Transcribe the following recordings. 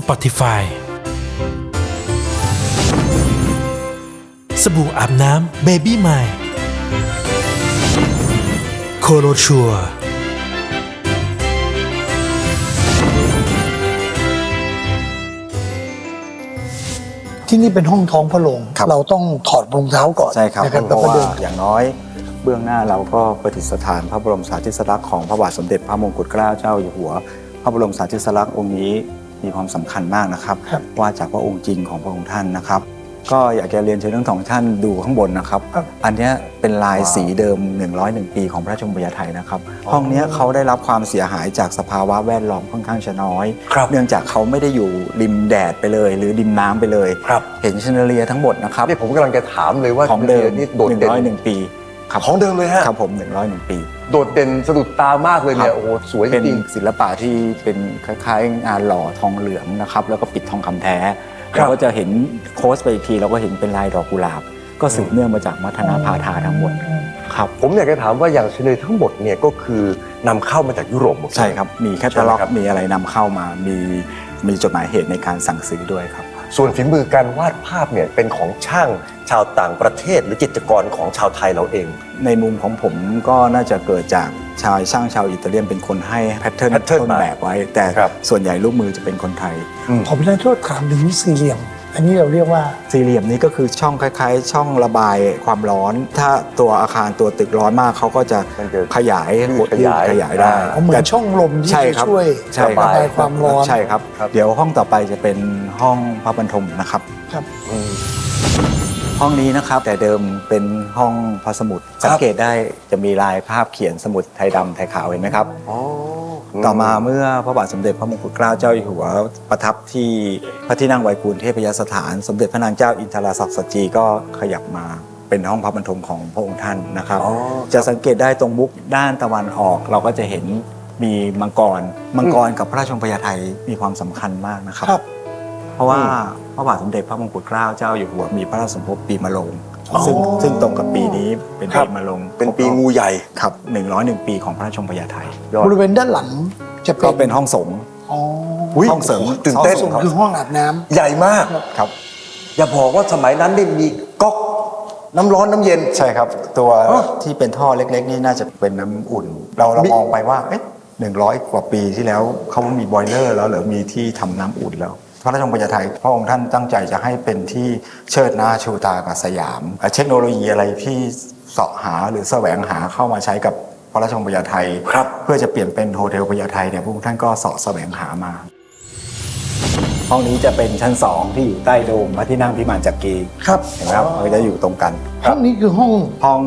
Spotify สบู่อาบน้ำ Baby m i โคโรชัวที่นี่เป็นห้องท้องพระโรงครับ เราต้องถอดรองเท้าก่อนใช่ครับนะเพแล้วราะก็ว่าเดิน อย่างน้อยเบื้องหน้าเราก็ประดิษฐานพระบรมสารีริสลักษณ์ของพระบาทสมเด็จพระมงกุฎเกล้าเจ้าอยู่หัว พระบรมสารีริสลักษณ์องค์นี้ มีความสำคัญมากนะครับครับ ว่าจากพระองค์จริงของพระองค์ท่านนะครับ ก็อยากจะเรียนเชิญทั้งสองท่านดูข้างบนนะครับครับอันเนี้ยเป็นลายสีเดิม 101 ปีของพระชมพยาไทยนะครับ ห้องเนี้ยเขาได้รับความเสียหายจากสภาวะแวดล้อมค่อนข้างจะน้อยครับเนื่องจากเขาไม่ได้อยู่ริมแดดไปเลย หรือริมน้ำไปเลยครับเห็นเชนเดอเลียร์ทั้งหมดนะครับนี่ผมกำลังจะถามเลยว่าของเดิมนี่โดดเด่น101 ปี ครับของเดิมเลยฮะ ครับผม101ปี โดดเด่นสะดุดตามากเลยเนี่ย ครับ โอ้โห สวยจเป็นริงศิลปะที่เป็นคล้ายๆงานหล่อทองเหลืองนะครับ แล้วก็ปิดทองคำแท้ครับเราก็จะเห็นโค้ชไปอีกทีเราก็เห็นเป็นลายดอกกุหลาบ ก็สืบเนื่องมาจากมัทนาพาทาทั้งหมดครับผมอยากจะถามว่าอย่างชนเนยทั้งหมดเนี่ยก็คือนำเข้ามาจากยุโรปหมดเลย ใช่ครับ มีแคตใช่ตาไหมล็อกครับ มีอะไรนำเข้ามา มีมีจดหมายเหตุในการสั่งซื้อด้วยครับ ส่วนฝีมือการวาดภาพเนี่ยเป็นของช่างชาวต่างประเทศ หรือจิตรกรของชาวไทยเราเอง ในมุมของผมก็น่าจะเกิดจากชายช่างชาวอิตาเลียนเป็นคนให้แพทเทิร์น pattern ต้นมาแบบไว้ แต่ครับ ส่วนใหญ่ลูกมือจะเป็นคนไทยขอพิจารณาโทษถามถึงสี่เหลี่ยม อันนี้เราเรียกว่าสี่เหลี่ยมนี้ก็คือช่องคล้ายๆ ช่องระบายความร้อน ถ้าตัวอาคารตัวตึกร้อนมากเขาก็จะมันจะขยายยืดหดขยายขยายได้เหมือนช่องลมที่ใช่จะครับช่วยใช่ระครับบายความร้อนใช่ครับ ครับ เดี๋ยวห้องต่อไปจะเป็นห้องพระบรรทมนะครับ ครับ อืม ห้องนี้นะครับ แต่เดิมเป็นห้องพระสมุดครับสังเกตได้จะมีลายภาพเขียนสมุดไทยดำไทยขาวเห็นไหมครับอ๋อต่อมาเมื่อพระบาทสมเด็จพระมงกุฎเกล้าเจ้าอยู่หัวประทับที่พระที่นั่งไวยกูลเทพยสถาน สมเด็จพระนางเจ้าอินทราศักดิ์สจีก็ขยับมาเป็นห้องพระบรรทมของพระองค์ท่านนะครับอ๋อจะสังเกตได้ตรงมุกด้านตะวันออก เราก็จะเห็นมีมังกร มังกรกับพระราชวงศ์พญาไทมีความสำคัญมากนะครับครับเพราะว่าพ ระบาทสมเด็จพระมงกุฎเกล้าเจ้าอยู่หัวมีพระราชสมภพปีมะโรงอ๋อซึ่งซึ่งตรงกับปีนี้เป็นครัปีบมะโรงเป็นปีงูใหญ่ครับ101 ปีของพระราชวงศ์พญาไทยอดบริเวณด้านหลังจะเป็นก็เป็นห้องสงฆ์อ๋ออุ๊ยห้องเสริมตื่นเต้นส่วนคือห้องอาบน้ำใหญ่มากครับ อย่าบอกว่าสมัยนั้นนี่มีก๊อกน้ำร้อนน้ำเย็นใช่ครับ ตัวอ๋อที่เป็นท่อเล็ก ๆ นี่น่าจะเป็นน้ำอุ่น เราเรามีมองไปว่าเอ๊ะหนึ่งร้อยกว่าปีที่แล้วเขามีบอยเลอร์แล้วหรือมีที่ทำน้ำอุ่นแล้ว พระราชวงศ์ปัญญาไทยพระองค์ท่านตั้งใจจะให้เป็นที่เชิดหน้าชูตากับสยาม เทคโนโลยีอะไรที่เสาะหาหรือแสวงหาเข้ามาใช้กับพระราชวงศ์ปัญญาไทยครับเพื่อจะเปลี่ยนเป็นโฮเทลปัญญาไทยเนี่ยพระองค์ท่านก็เสาะแสวงหามา ห้องนี้จะเป็นชั้นสองที่อยู่ใต้โดมพระที่นั่งพิมานจักรีครับเห็นไหมครับมันก็จะอยู่ตรงกันห้องนี้คือห้องห้อง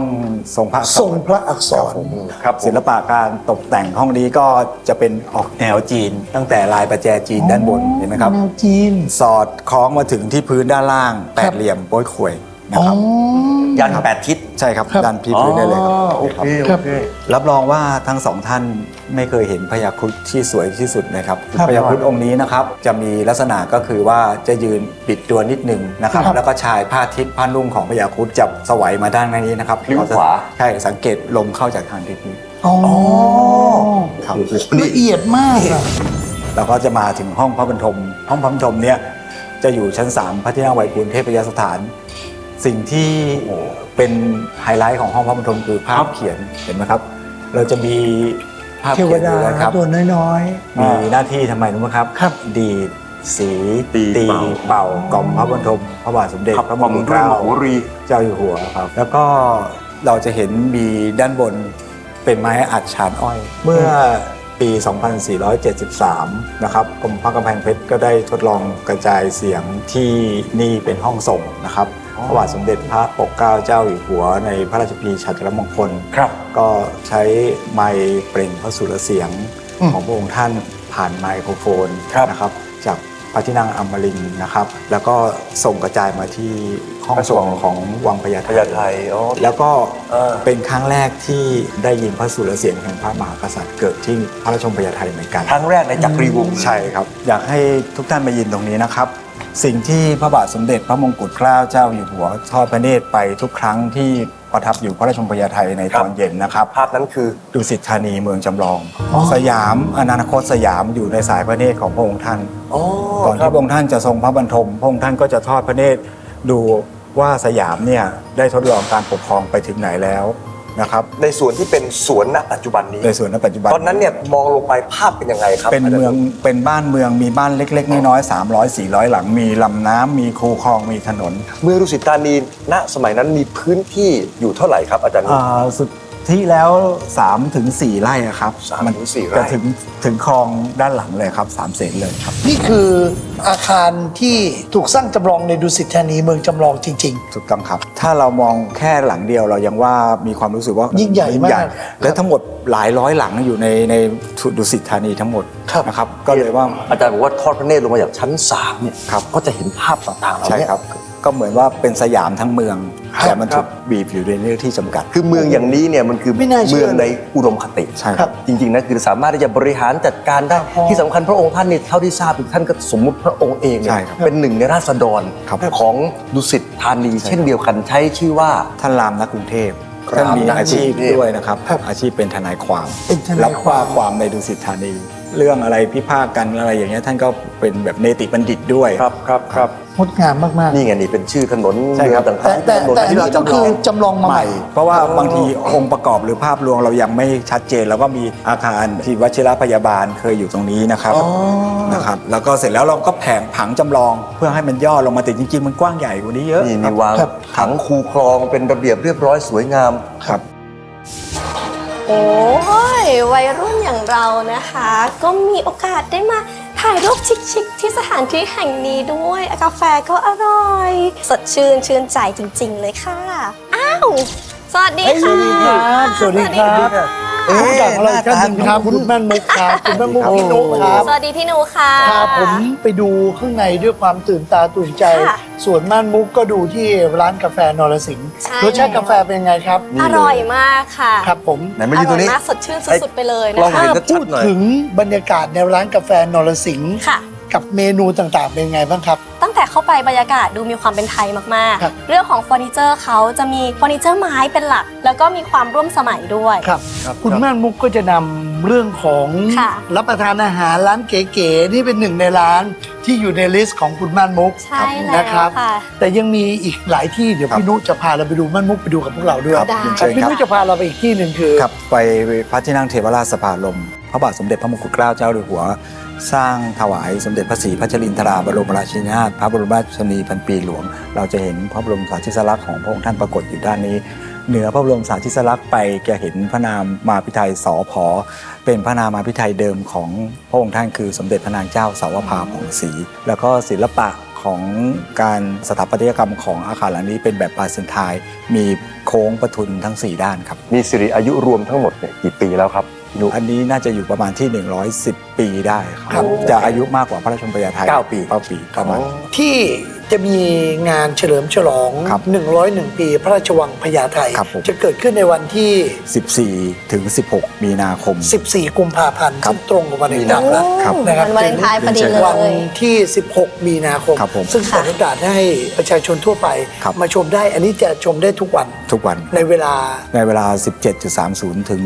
ทรงพระอักษรทรงพระอักษร ครับผมศิลปะการตกแต่งห้องนี้ก็จะเป็นออกแนวจีน ตั้งแต่ลายประแจจีนด้านบนเห็นไหมครับ แนวจีนสอดคล้องมาถึงที่พื้นด้านล่างแปดเหลี่ยมโป้ยขวยนะอ๋อ ครับ ยันแปดทิศ ใช่ครับครับ ด้านพี่พื้นได้เลยครับอ๋อโอเคครัโอบเค รับรองว่าทั้งสองท่าน ไม่เคยเห็นพญาครุฑที่สวยที่สุดนะครับครับพญาครุฑองค์นี้นะครับจะมีลักษณะก็คือว่าจะยืนปิดตัวนิดหนึงนะครับ ครับแล้วก็ชายผ้าทิศผ้านุ่งของพญาครุฑจะสวัยมาด้านนี้นะครับริ้วขวา ใช่สังเกตลมเข้าจากทางทิศนี้ อ๋อครับ ละเอียดมากอะเราก็จะมาถึงห้องพระบรรทม ห้องพระบรรทมเนี่ยจะอยู่ชั้น 3 พระที่นั่งไวยกุลเทพยสถาน สิ่งที่เป็นไฮไลท์ของห้องพระบรรทมคือภาพเขียนเห็นไหมครับ เราจะมี ภาพเทวเขียนอดายู่นะครับ ตัวน้อย มีหน้าที่ทำไมรู้ไหมครับ ครับ ดีดสีตีเป่ากล่อมพระบรรทมพระบาทสมเด็จครับพระหม่อมกุฎด้วยเกล้ามโหรี เจ้าอยู่หัวครับ แล้วก็เราจะเห็นมีด้านบนเป็นไม้อัดชานอ้อย เมื่อปี 2473 นะครับกรมพระกำแพงเพชรก็ได้ทดลองกระจายเสียงที่นี่เป็นห้องส่งนะครับ พระบาทสมเด็จพระปกเกล้าเจ้าอยู่หัวในพระราชพิธีฉัตรมงคล ครับ ก็ใช้ไมค์เปล่งพระสุรเสียงของพระองค์ท่านผ่านไมโครโฟนครับนะครับ จากพระที่นั่งอมรินทร์นะครับ แล้วก็ส่งกระจายมาที่ห้องส่งของวังพญาพญาไทอ๋อแล้วก็เออ เป็นครั้งแรกที่ได้ยินพระสุรเสียงแห่งพระมหากษัตริย์เกิดที่พระราชวงศ์พญาไทเหมือนกัน ครั้งแรกในจักรีวงศ์ ใช่ครับ อยากให้ทุกท่านมายินตรงนี้นะครับ สิ่งที่พระบาทสมเด็จพระมงกุฎเกล้าเจ้าอยู่หัวทอดพระเนตรไปทุกครั้งที่ประทับอยู่พระราชชมพยาไทยในครัตบอนเย็นนะครับ ภาพนั้นคือดุสิตธานีเมืองจำลอง สยามอนาคตสยามอยู่ในสายพระเนตรของพระองค์ท่านอ๋อก่อนครัที่บพระองค์ท่านจะทรงพระบรรทม พระองค์ท่านก็จะทอดพระเนตรดูว่าสยามเนี่ยได้ทดลองการปกครองไปถึงไหนแล้ว นะครับในส่วนที่เป็นสวนณปัจจุบันนี้ ในส่วนณปัจจุบันตอนนั้นเนี่ยมองลงไปภาพเป็นยังไงครับเป็นเมืองเป็นบ้านเมืองมีบ้านเล็ก ๆ น้อยๆ300 400 หลัง มีลำน้ำมีคูคลองมีถนน เมืองดุสิตธานีณสมัยนั้นมีพื้นที่อยู่เท่าไหร่ครับอาจารย์นุอ่าสุด ที่แล้ว3ถึง4ไร่อะครับสามมันถึงสี่ไร่ จะถึงถึงคลองด้านหลังเลยครับสามเสนเลยครับนี่คืออาคารที่ถูกสร้างจำลองในดุสิตธานีเมืองจำลองจริง ถูกต้องครับ ถ้าเรามองแค่หลังเดียวเรายังว่ามีความรู้สึกว่ายิ่ยิ่งใหญ่มากและทั้งหมดหลายร้อยหลังอยู่ในในดุสิตธานีทั้งหมดครับ นะครับก็เลยว่า อาจารย์บอกว่าทอดพระเนตรลงมาจากชั้น3เนี่ยครับก็จะเห็นภาพต่างๆเหล่าใช่นี้ครับ ก็เหมือนว่าเป็นสยามทั้งเมือง ครับแต่มันครัถูบ กบีบอยู่ในเรื่องที่จำกัด คือเมืองอย่างนี้เนี่ยมันคือไม่น่าเชื่อเมืองในอุดมคติใช่คครัรับบจริงๆนะคือสามารถที่จะบริหารจัดการได้ครับ ที่สำคัญพระองค์ท่านนี่เท่าที่ทราบคือท่านก็สมมุติพระองค์เองเนี่ใช่ยครับเป็นหนึ่งในราษฎรครับ ของดุสิตธานีใช่เช่นเดียวกันใช้ชื่อว่า ท่านรามนักกรุงเทพรามท่านมีนักอาชีพกรุงเทพด้วยนะครับ ครับอาชีพเป็นทนายความเป็นทนายรับความ ความในดุสิตธานี เรื่องอะไรพิพาทกันอะไรอย่างเงี้ยท่านก็เป็นแบบเนติบัณฑิตด้วย ครับครับครับๆ งดงามมากนี่ไงนี่เป็นชื่อถนนใช่ครับเมืองแต่ต่างๆแต่ที่กำหนดแต่อันนี้ก็คือจำลองมาใหม่ เพราะว่าบางทีองค์ประกอบหรือภาพรวงเรายังไม่ชัดเจน แล้วก็มีอาคารที่วชิรพยาบาลเคยอยู่ตรงนี้นะครับอ๋อ นะครับแล้วก็เสร็จแล้วเราก็แผงผังจำลองเพื่อให้มันย่อลงมาแต่จริงๆ มันกว้างใหญ่กว่านี้เยอะนี่ครัมีบวางครับ ถังคูคลองเป็นระเบียบเรียบร้อยสวยงาม ครับ โอ้ยวัยรุ่นอย่างเรานะคะ ก็มีโอกาสได้มา ถ่ายรูปชิคๆที่สถานที่แห่งนี้ด้วย กาแฟก็อร่อย สดชื่นชื่นใจจริงๆเลยค่ะ อ้าว สวัสดีเฮ้ยสค่ะวัสดีครับ สวัสดีครับสวัสดีค่ะ ผู้จัดของเราอีกท่านหนึ่งครับคุณแม่นมุกครับคุณแม่นมุกพี่นุกครับ สวัสดีพี่หนูค่ะ พาผมไปดูข้างในด้วยความตื่นตาตื่นใจ ค่ะ ส่วนม่านมุกก็ดูที่ร้านกาแฟนรสิงห์ใช่รสชาติกาแฟเป็นยังไงครับนี่อเลยร่อยมากค่ะครับผม ไหนมายืนตรงนี้อร่อยมากสดชื่นสุดๆไปเลยลอนะงคะเห็นถ้าพูดชัดๆหน่อย ถึงบรรยากาศในร้านกาแฟนรสิงห์ค่ะ กับเมนูต่างๆเป็นยังไงบ้างครับ ตั้งแต่ เข้าไปบรรยากาศดูมีความเป็นไทยมากครับ ๆ เรื่องของเฟอร์นิเจอร์เขาจะมีเฟอร์นิเจอร์ไม้เป็นหลัก แล้วก็มีความร่วมสมัยด้วย ครับคุณม่านมุกก็จะนำเรื่องของค่ะ รับประทานอาหารร้านเก๋ๆนี่เป็นหนึ่งในร้านที่อยู่ในลิสต์ของคุณม่านมุกใช่แล้วนะครับ ค่ะ แต่ยังมีอีกหลายที่เดี๋ยวครับพี่นุจะพาเราไปดูม่านมุกไปดูกับพวกเราด้วยครับได้เชิญพี่ครับนุจะพาเราไปอีกที่หนึ่งคือ ครับไปพระที่นั่งเทวราชสภาลม พระบาทสมเด็จพระมงกุฎเกล้าเจ้าอยู่หัว สร้างถวายสมเด็จพระศรีพัชรินทราบรมราชินีนาถพระบรมราชชนีพันปีหลวง เราจะเห็นพระบรมสารีริสลักษณ์ของพระองค์ท่านปรากฏอยู่ด้านนี้ เหนือพระบรมสารีริสลักษณ์ไปจะเห็นพระนามมาพิไทยสอพอเป็นพระนามาพิไทยเดิมของพระองค์ท่านคือสมเด็จพระนางเจ้าสาวภาผ่องศรีแล้วก็ศิลปะของการสถาปัตยกรรมของอาคารหลังนี้เป็นแบบปาเซนทายมีโค้งประทุนทั้ง 4 ด้านครับ มีสิริอายุรวมทั้งหมดเนี่ยกี่ปีแล้วครับ พี่นุอันนี้น่าจะอยู่ประมาณที่ 110 ปีได้คครัรับบ จะอายุมากกว่าพระราชชนปยาไทยเก้าปี เก้าปีประมาณ ที่จะมีงานเฉลิมฉลอง ครับ101 ปีพระราชวังพญาไทครับผม จะเกิดขึ้นในวันที่ 14 ถึง 16 มีนาคม 14 กุมภาพันธ์ครับซึ่งตรงกับวันมีนี้นาแล้วครับนะครับวันวาเลนไทน์พอดีเลวันย ที่ 16 มีนาคม ครับผมซึ่งเปิดโอกาสให้ประชาชนทั่วไปครับ มาชมได้ อันนี้จะชมได้ทุกวันทุกวัน ในเวลา ในเวลา 17.30 ถึง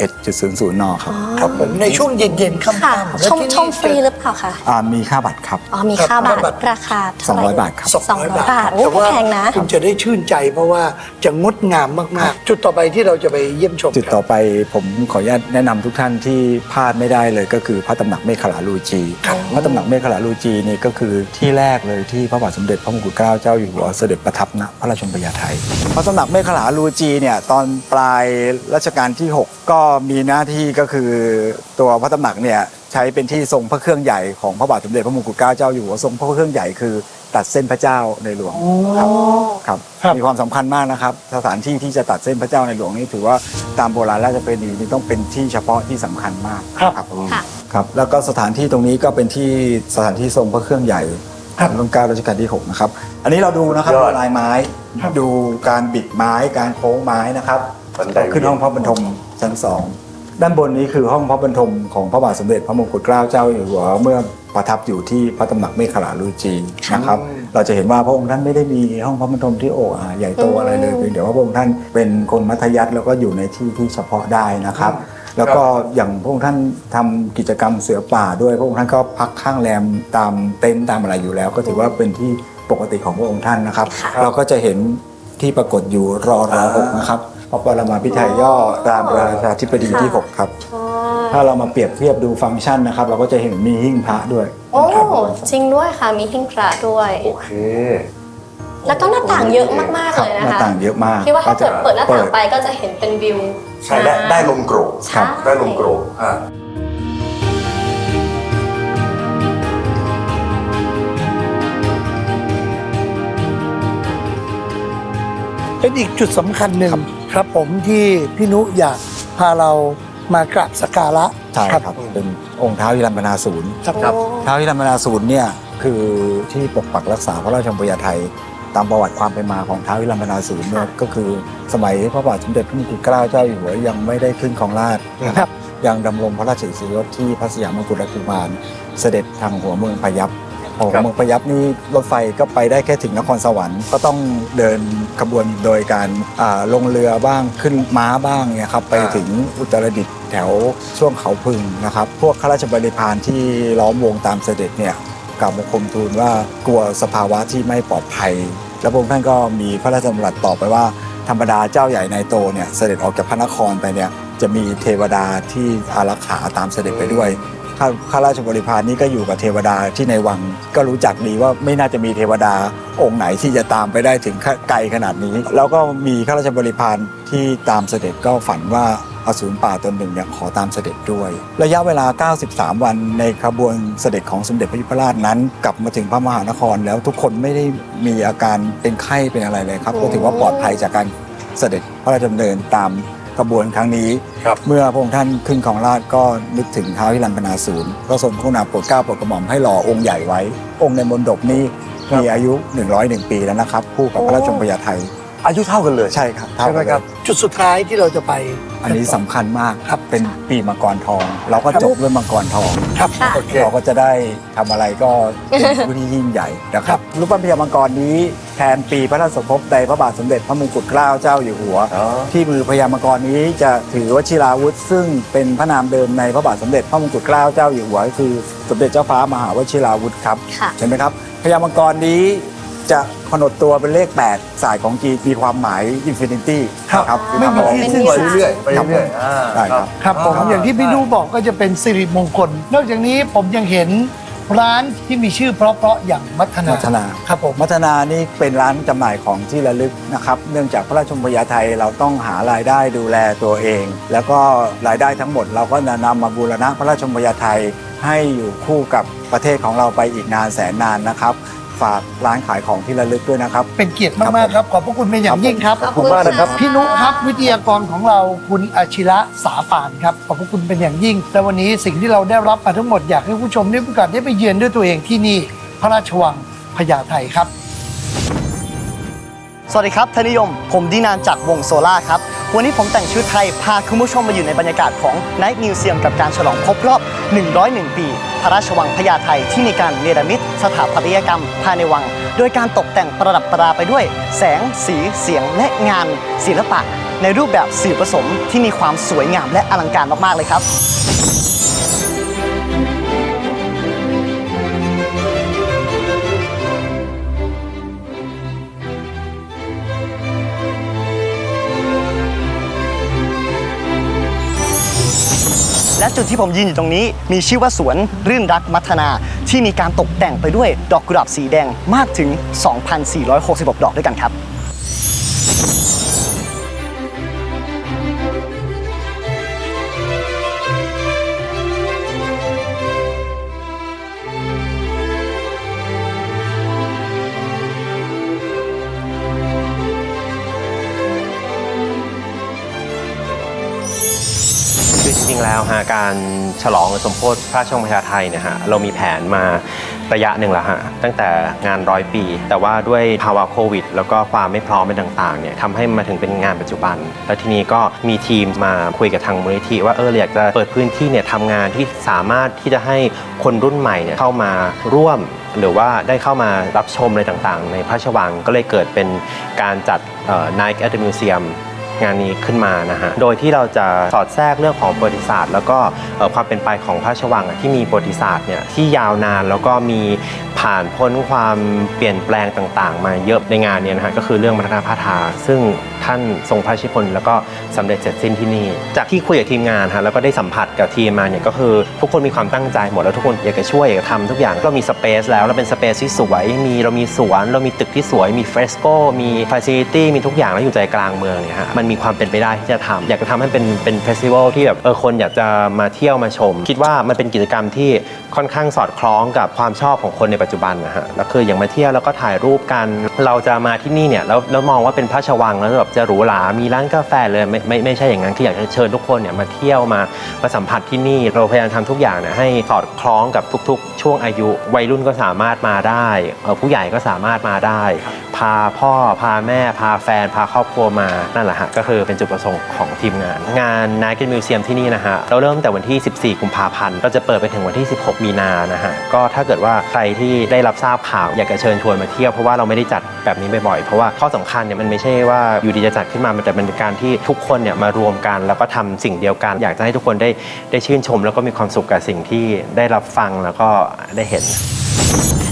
21.00นครับครับผมในช่วงเย็นๆค่ค่ะำๆและชมที่ชมฟรีหรือเปล่าคะอ่ามีค่าบัตรครับ อ๋อมีครับค่าบัตค่าบัตรรราคาเท่าไหร่200 บาทครับ สองร้อยบาทโอ้แต่ว่าแพงนะ คุณจะได้ชื่นใจเพราะว่าจะงดงามมากๆ จุดต่อไปที่เราจะไปเยี่ยมชมจุดต่อไปผมขออนุญาตแนะนำทุกท่านที่พลาดไม่ได้เลยก็คือพระตำหนักเมฆขลาลูจีพระตำหนักเมฆขลาลูจีนี่ก็คือที่แรกเลยที่พระบาทสมเด็จพระมงกุฎเกล้าเจ้าอยู่หัวเสด็จประทับณพระราชชนพยาไทยพระตำหนักเมฆขลาลูจีเนี่ยตอนปลายรัชกาลที่ 6 ก็มีหน้าที่ก็คือตัวพระตำหนักเนี่ยใช้เป็นที่ทรงพระเครื่องใหญ่ของพระบาทสมเด็จพระมงกุฎเกล้าเจ้าอยู่หัวทรงพระเครื่องใหญ่คือตัดเส้นพระเจ้าในหลวงครับครับครับ มีความสำคัญมากนะครับ สถานที่ที่จะตัดเส้นพระเจ้าในหลวงนี่ถือว่าตามโบราณราชประเพณีนี่ต้องเป็นที่เฉพาะที่สำคัญมากครับ ค่ะ ครับแล้วก็สถานที่ตรงนี้ก็เป็นที่สถานที่ทรงพระเครื่องใหญ่ครับรุ่นเก้ารัชกาลที่6นะครับอันนี้เราดูนะครับยอด ลายไม้ครับดูการบิดไม้การโค้งไม้นะครับ บันไดขึ้นห้องพระบรรทมชั้นสองด้านบนนี้คือห้องพระบรรทมของพระบาทสมเด็จพระมงกุฎเกล้าเจ้าอยู่หัวเมื่อประทับอยู่ที่พระตำหนักเมฆขลาลูจีนะครับเราจะเห็นว่าพระองค์ท่านไม่ได้มีห้องพระบรมที่โอ้อาใหญ่โตอะไรเลยเพียงแต่ว่าพระองค์ท่านเป็นคนมัธยัสถ์แล้วก็อยู่ในที่ที่เฉพาะได้นะครับ แล้วก็อย่างพระองค์ท่านทำกิจกรรมเสือป่าด้วยพระองค์ท่านก็พักข้างแรมตามเต็นท์ตามอะไรอยู่แล้ว ก็ถือว่าเป็นที่ปกติของพระองค์ท่านนะครับ เราก็จะเห็นที่ปรากฏอยู่รอรอหกนะครับ พระปรมาภิไธยย่อตามราชาธิบดีที่หกครับถ้าเรามาเปรียบเทียบดูฟังก์ชันนะครับ เราก็จะเห็นมีหิ้งพระด้วยโอ้นะครับจริงด้วยค่ะมีหิ้งพระด้วย โอเค แล้วก็หน้าต่างเยอะมากๆครัเลยหนะน้าคะต่างเยอะมากคิดว่าถ้าเกิดก็จะเปิดหน้าต่างไปก็จะเห็นเป็นวิว ใช่ได้ได้ลมโกรกใช่ ได้ลมโกรกอ่าเป็นอีกจุดสำคัญหนึ่ง ครับผมที่พี่นุอยากพาเรามากราบสักการะใช่ครับเป็นองค์เท้าวิรัมปนาศูนย์ครับโอ้ท้าววิรัมปนาศูนย์เนี่ยคือที่ปกปักรักษาพระราชมพยาไทยตามประวัติความเป็นมาของท้าววิรัมปนาศูนย์เนี่ยก็คือสมัยพระบาทสมเด็จพระมงกุฎเกล้าเจ้าอยู่หัวยังไม่ได้ขึ้นของราชย์นะคครัรับบยังดำรงพระราชอิสริยศที่พระสยามกุฎราชกุมารเสด็จทางหัวเมืองพยัพ พอหัวเมืองพยัพนี่รถไฟก็ไปได้แค่ถึงนครสวรรค์ก็ต้องเดินขบวนโดยการอ่าลงเรือบ้างขึ้นม้าบ้างเนี่ยครับไปถึงอุตรดิตถ์แถวช่วงเขาพึงนะครับพวกข้าราชบริพารที่ล้อมวงตามเสด็จเนี่ยกล่าวบังคมทูลว่ากลัวสภาวะที่ไม่ปลอดภัย แล้วพระองค์ท่านก็มีพระราชดำรัสต่อไปว่าธรรมดาเจ้าใหญ่ในายโตเนี่ยเสด็จออกจากพระนครไปเนี่ยจะมีเทวดาที่อารักขาตามเสด็จไปด้วย ข้าข้าราชบริพารนี่ก็อยู่กับเทวดาที่ในวังก็รู้จักดีว่าไม่น่าจะมีเทวดาองค์ไหนที่จะตามไปได้ถึงไกลขนาดนี้ แล้วก็มีข้าราชบริพารที่ตามเสด็จก็ฝันว่าอสูรป่าตนหนึ่งเนี่ยขอตามเสด็จด้วย ระยะเวลา 93 วันในขบวนเสด็จของสมเด็จพระยุพราชนั้น กลับมาถึงพระมหานครแล้วทุกคนไม่ได้มีอาการเป็นไข้เป็นอะไรเลยครับก็ถือว่าปลอดภัยจากการเสด็จพระราชดำเนินตาม ขบวนครั้งนี้ ครับ เมื่อพระองค์ท่านขึ้นของราชก็นึกถึงท้าวฮิรันปนาศูนย์ก็ทรงพระกรุณาโปรดเกล้าโปรดกระหม่อมให้หล่อองค์ใหญ่ไว้ องค์ในมณฑปนี้มีอายุ 101 ปีแล้วนะครับ คู่กับพระราชชนพยาไทย อายุเท่ากันเลย ใช่ครับเท่าใช่ไหมกันเลยครับจุดสุดท้ายที่เราจะไป อันนี้สำคัญมากครับ เป็นปีมังกรทอง เราก็ครับจบด้วยมังกรทอง ครับ ค่ะ โอเค เราก็จะได้ทำอะไรก็เป็นผู้ที่ยิ่งใหญ่นะคครัรับบรูปปั้นพญามังกรนี้แทนปีพระราชสมภพในพระบาทสมเด็จพระมงกุฎเกล้าเจ้าอยู่หัว อ๋อ ที่มือพญามังกรนี้จะถือวชิราวุธ ซึ่งเป็นพระนามเดิมในพระบาทสมเด็จพระมงกุฎเกล้าเจ้าอยู่หัวก็คือสมเด็จเจ้าฟ้ามหาวชิราวุธครับ ค่ะ เห็นไหมครับพญามังกรนี้ จะขนดตัวเป็นเลข 8 สายของจีนมีความหมายอินฟินิตี้ครับครับไม่มีที่สิ้นไปสุดเรื่อยๆไปเรื่อยๆอ่าได้ครับ ครับผมอย่างที่พี่นุบอกก็จะเป็นสิริมงคล นอกจากนี้ผมยังเห็นร้านที่มีชื่อเพราะๆอย่างมัทนามัทนา ครับผม มัทนานี่เป็นร้านจำหน่ายของที่ระลึกนะครับ เนื่องจากพระราชมพยาไทยเราต้องหารายได้ดูแลตัวเอง แล้วก็รายได้ทั้งหมดเราก็จะนำมาบูรณะพระราชมพยาไทยให้อยู่คู่กับประเทศของเราไปอีกนานแสนนานนะครับ ฝากร้านขายของที่ระลึกด้วยนะครับ เป็นเกียรติมากๆครับ ขอบพระคุณเป็นอย่างยิ่งครับ ขอบคุณมากนะครับ พี่นุครับวิทยากรของเราคุณอาชิระสาปานครับ ขอบพระคุณเป็นอย่างยิ่ง และวันนี้สิ่งที่เราได้รับมาทั้งหมดอยากให้ผู้ชมได้มีโอกาสได้ไปเยือนด้วยตัวเองที่นี่ พระราชวังพญาไทครับ สวัสดีครับทานนิยม ผมดีนานจากวงโซล่าครับ วันนี้ผมแต่งชุดไทย พาคุณผู้ชมมาอยู่ในบรรยากาศของ Night Museum กับการฉลองครบรอบ 101 ปี พระราชวังพญาไทที่มีการเนรมิตสถาปัตยกรรมภายในวัง โดยการตกแต่งประดับประดาไปด้วย แสง สีเสียงและงาน ศิลปะ ในรูปแบบสื่อผสมที่มีความสวยงามและอลังการมากๆเลยครับ และจุดที่ผมยืนอยู่ตรงนี้ มีชื่อว่าสวนรื่นรักมัทนา ที่มีการตกแต่งไปด้วยดอกกุหลาบสีแดงมากถึง 2,466 ดอกด้วยกันครับ ฮะการฉลองสมโพธิพระชงพญาไทเนี่ยฮะเรามีแผนมาระยะหนึ่งแล้วฮะตั้งแต่งานร้อยปี แต่ว่าด้วยภาวะโควิด แล้วก็ความไม่พร้อมเป็นต่างๆเนี่ยทำให้มาถึงเป็นงานปัจจุบัน แล้วทีนี้ก็มีทีมมาคุยกับทางมูลนิธิว่าเออเราอยากจะเปิดพื้นที่เนี่ยทำงานที่สามารถที่จะให้คนรุ่นใหม่เนี่ยเข้ามาร่วมหรือว่าได้เข้ามารับชมอะไรต่างๆ ในพระราชวังก็เลยเกิดเป็นการจัด Nike at the Museum งานนี้ขึ้นมานะฮะ โดยที่เราจะสอดแทรกเรื่องของประวัติศาสตร์ แล้วก็ความเป็นไปของพระราชวังที่มีประวัติศาสตร์เนี่ยที่ยาวนานแล้วก็มีผ่านพ้นความเปลี่ยนแปลงต่างๆ มาเยอะในงานเนี่ยนะฮะก็คือเรื่องมัทนาพาทาซึ่งท่านทรงพระชนิพนธ์แล้วก็สำเร็จเสร็จสิ้นที่นี่ จากที่คุยกับทีมงานฮะแล้วก็ได้สัมผัสกับทีมมาเนี่ยก็คือทุกคนมีความตั้งใจหมดแล้วทุกคนอยากจะช่วยอยากจะทำทุกอย่างก็มีสเปซแล้วแล้วเป็นสเปซที่สวยมีเรามีสวน เรามีตึกที่สวย มีเฟรสโกมีฟ a ซิลิตี้มีทุกอย่างแล้วอยู่ใจกลางเมืองเนี่ยฮะมันมีความเป็นไปได้ที่จะทำอยากจะทำให้เป็นเป็นเฟสติวัลที่แบบเออคนอยากจะมาเที่ยวมาชม คิดว่ามันเป็นกิจกรรมที่ค่อนข้างสอดคล้องกับความชอบของคนในปัจจุบันนะฮะแล้วคืออย่างมาเที่ยวแล้วก็ถ่ายรูปกัน เราจะมาที่นี่เนี่ยแล้วแล้วมองว่าเป็นพระราชวังแล้วแบบจะหรูหรามีร้านกาแฟเลยไม่ไม่ไม่ใช่อย่างนั้นคืออยากจะเชิญทุกคนเนี่ยมาเที่ยวมามาสัมผัสที่นี่ เราพยายามทำทุกอย่างเนี่ยให้สอดคล้องกับทุก ๆ ช่วงอายุ วัยรุ่นก็สามารถมาได้เอ่อผู้ใหญ่ก็สามารถมาได้ พาพ่อพาแม่พาแฟนพาครอบครัวมานั่นแหละฮะก็คือเป็นจุดประสงค์ของทีมงาน งาน n i g h t Museum ที่นี่นะฮะเราเริ่มแต่วันที่ 14 กุมภาพันธ์ก็จะเปิดไปถึงวันที่ 16 มีนานะฮะก็ถ้าเกิดว่าใครที่ได้รับทราบข่าวอยากจะเชิญชวนมาเที่ยวเพราะว่าเราไม่ได้จัดแบบนี้บ่อยๆเพราะว่าข้อสำคัญเนี่ยมันไม่ใช่ว่าอยู่ดีจะจัดขึ้นมาแต่มันเป็นการที่ทุกคนเนี่ยมารวมกันแล้วก็ทำสิ่งเดียวกัน อยากจะให้ทุกคนได้ได้ชื่นชม แล้วก็มีความสุขกับสิ่งที่ได้รับฟังแล้วก็ได้เห็น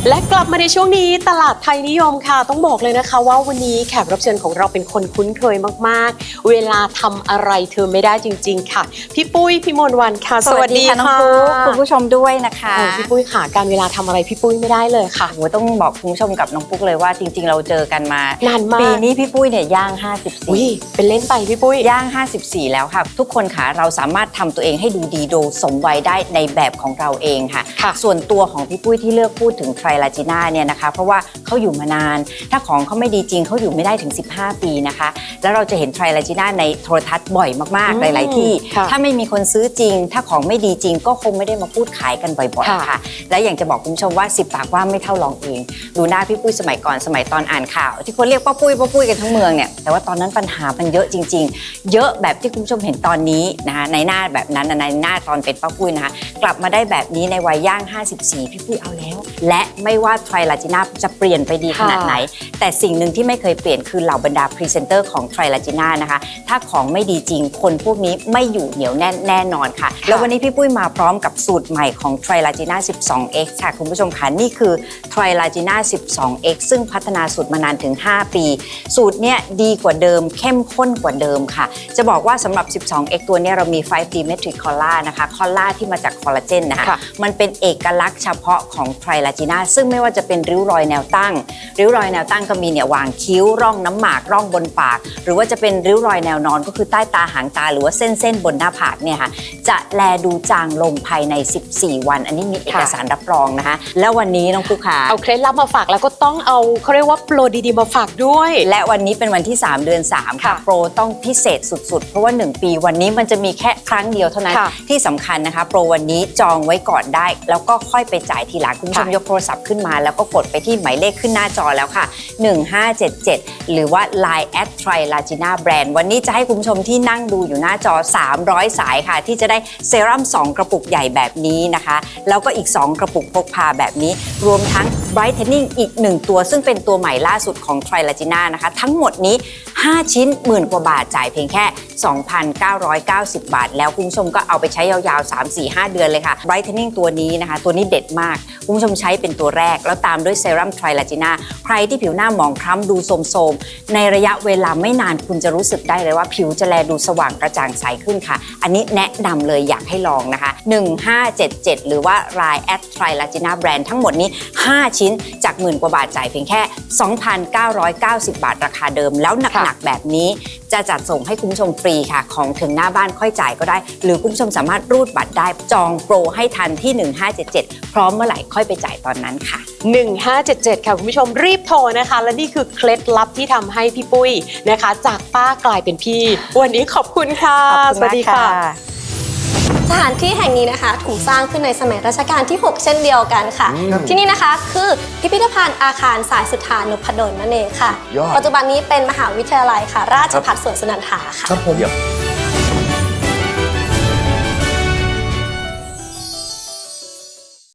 และกลับมาในช่วงนี้ตลาดไทยนิยมค่ะ ต้องบอกเลยนะคะ ว่าวันนี้แขกรับเชิญของเราเป็นคนคุ้นเคยมาก ๆ เวลาทำอะไรเธอไม่ได้จริง ๆ ค่ะ พี่ปุ้ยพี่มนต์วันค่ะ สวัสดีค่ะน้องฟุ๊กคุณผู้ชมด้วยนะคะโอ้พี่ปุ้ยค่ะ การเวลาทำอะไรพี่ปุ้ยไม่ได้เลยค่ะโอ้โหต้องบอกคุณผู้ชมกับน้องฟุ๊กเลยว่าจริง ๆ เราเจอกันมานานมากปีนี้พี่ปุ้ยเนี่ยย่างอุ้ย54เป็นเล่นไปพี่ปุ้ยย่าง 54 แล้วค่ะ ทุกคนค่ะเราสามารถทำตัวเองให้ดูดีดูสมวัยได้ในแบบของเราเองค่ะค่ะ ส่วนตัวของพี่ปุ้ยที่เลือกพูดถึงไทรลาจิน่าเนี่ยนะคะ เพราะว่าเขาอยู่มานาน ถ้าของเขาไม่ดีจริงเขาอยู่ไม่ได้ถึง 15 ปีนะคะ แล้วเราจะเห็นไทรลาจิน่าในโทรทัศน์บ่อยมากอืๆมหลาย ๆ ที่ค่ะถ้าไม่มีคนซื้อจริง ถ้าของไม่ดีจริง ก็คงไม่ได้มาพูดขายกันบ่อยๆค่ะค่ะ และอย่างจะบอกคุณผู้ชมว่า 10 ปากว่าไม่เท่าลองเอง ดูหน้าพี่ปุ้ยสมัยก่อนสมัยตอนอ่านข่าว ที่คนเรียกป้าปุ้ยป้าปุ้ยกันทั้งเมืองเนี่ย แต่ว่าตอนนั้นปัญหามันเยอะจริง ๆ เยอะแบบที่คุณผู้ชมเห็นตอนนี้นะคะในหน้าแบบนั้นนะในหน้าตอนเป็นป้าปุ้ยนะคะกลับมาได้แบบนี้ในวัยย่าง 54 พี่ปุ้ยเอาแล้วและไม่ว่าไทรลาจิน่าจะเปลี่ยนไปดีขนาดไหน แต่สิ่งหนึ่งที่ไม่เคยเปลี่ยนคือเหล่าบรรดาพรีเซนเตอร์ของไทรลาจิน่านะคะถ้าของไม่ดีจริง คนพวกนี้ไม่อยู่เหนียวแน่นแน่นอนค่ะ แล้ววันนี้พี่ปุ้ยมาพร้อมกับสูตรใหม่ของไทรลาจิน่า 12x ค่ะคุณผู้ชมค่ะนี่คือไทรลาจิน่า 12x ซึ่งพัฒนาสูตรมานานถึง 5 ปี สูตรเนี้ยดีกว่าเดิม เข้มข้นกว่าเดิมค่ะ จะบอกว่าสำหรับ 12x ตัวเนี้ยเรามี 5D Metric Collar นะคะคอลลาที่มาจากคอลลาเจนนะคะค่ะมันเป็นเอกลักษณ์เฉพาะของไทรลาจิน่าซึ่งไม่ว่าจะเป็นริ้วรอยแนวตั้ง ริ้วรอยแนวตั้งก็มีเนี่ยวางคิ้วร่องน้ำหมากร่องบนปาก หรือว่าจะเป็นริ้วรอยแนวนอนก็คือใต้ตาหางตา หรือว่าเส้นเส้นๆบนหน้าผากเนี่ยค่ะจะแลดูจางลงภายใน 14 วัน อันนี้มีเอกสารรับรองนะคะแล้ววันนี้น้องปุ๊กค่ะเอาเคล็ดลับมาฝากแล้วก็ต้องเอาเขาเรียกว่าโปรดีๆมาฝากด้วย และวันนี้เป็นวันที่ 3 เดือน 3 ค่ะค่ะโปรต้องพิเศษสุดๆ เพราะว่า 1 ปีวันนี้มันจะมีแค่ครั้งเดียวเท่านั้นค่ะที่สำคัญนะคะ โปรวันนี้จองไว้ก่อนได้ แล้วก็ค่อยไปจ่ายทีหลังคุณผู้ชมค่ะยกโทรศัพท์ขึ้นมา แล้วก็กดไปที่หมายเลขขึ้นหน้าจอแล้วค่ะ 1577 หรือว่า Line at t r i l a g i n a Brand วันนี้จะให้คุณผู้ชมที่นั่งดูอยู่หน้าจอ 300 สายค่ะ ที่จะได้เซรั่ม 2 กระปุกใหญ่แบบนี้นะคะ แล้วก็อีก 2 กระปุกพกพาแบบนี้ รวมทั้ง Brightening อีก 1 ตัว ซึ่งเป็นตัวใหม่ล่าสุดของ t r i l a g i n a นะคะ ทั้งหมดนี้ 5 ชิ้นหมื่นกว่าบาทจ่ายเพียงแค่2,990 บาท แล้วคุณผู้ชมก็เอาไปใช้ยาวๆ 3-4-5 เดือนเลยค่ะ Brightening ตัวนี้นะคะ ตัวนี้เด็ดมาก คุณผู้ชมใช้เป็นตัวแรก แล้วตามด้วยเซรั่ม t r i l a g i n a ใครที่ผิวหน้าหมองคล้ำดูโทรมๆ ในระยะเวลาไม่นานคุณจะรู้สึกได้เลยว่าผิวจะแลดูสว่างกระจ่างใสขึ้นค่ะ อันนี้แนะนำเลยอยากให้ลองนะคะ 1577 หรือว่า Line at t r i l a g i n a Brand ทั้งหมดนี้ 5 ชิ้นจากหมื่นกว่าบาทจ่ายเพียงแค่ 2,990 บาทราคาเดิมแล้วหนักๆแบบนี้ จะจัดส่งให้คุณผู้ชมฟรีค่ะ ของถึงหน้าบ้านค่อยจ่ายก็ได้ หรือคุณผู้ชมสามารถรูดบัตรได้จองโปรให้ทันที่ 1577 พร้อมเมื่อไหร่ค่อยไปจ่ายตอนนั้นค่ะ 1577 ค่ะคุณผู้ชมรีบโทรนะคะ และนี่คือเคล็ดลับที่ทำให้พี่ปุ้ยนะคะ จากป้ากลายเป็นพี่ วันนี้ขอบคุณค่ะขอบคุณสวัมาสกดีค่ะค่ะ สถานที่แห่งนี้นะคะ ถูกสร้างขึ้นในสมัยรัชกาลที่ 6 เช่นเดียวกันค่ะ ที่นี่นะคะคือพิพิธภัณฑ์อาคารสายสุธานพดลนั่นเองค่ะ ยอด ปัจจุบันนี้เป็นมหาวิทยาลัยค่ะ ราชภัฏสวนสุนันทาค่ะ ครับผมเยี่ยม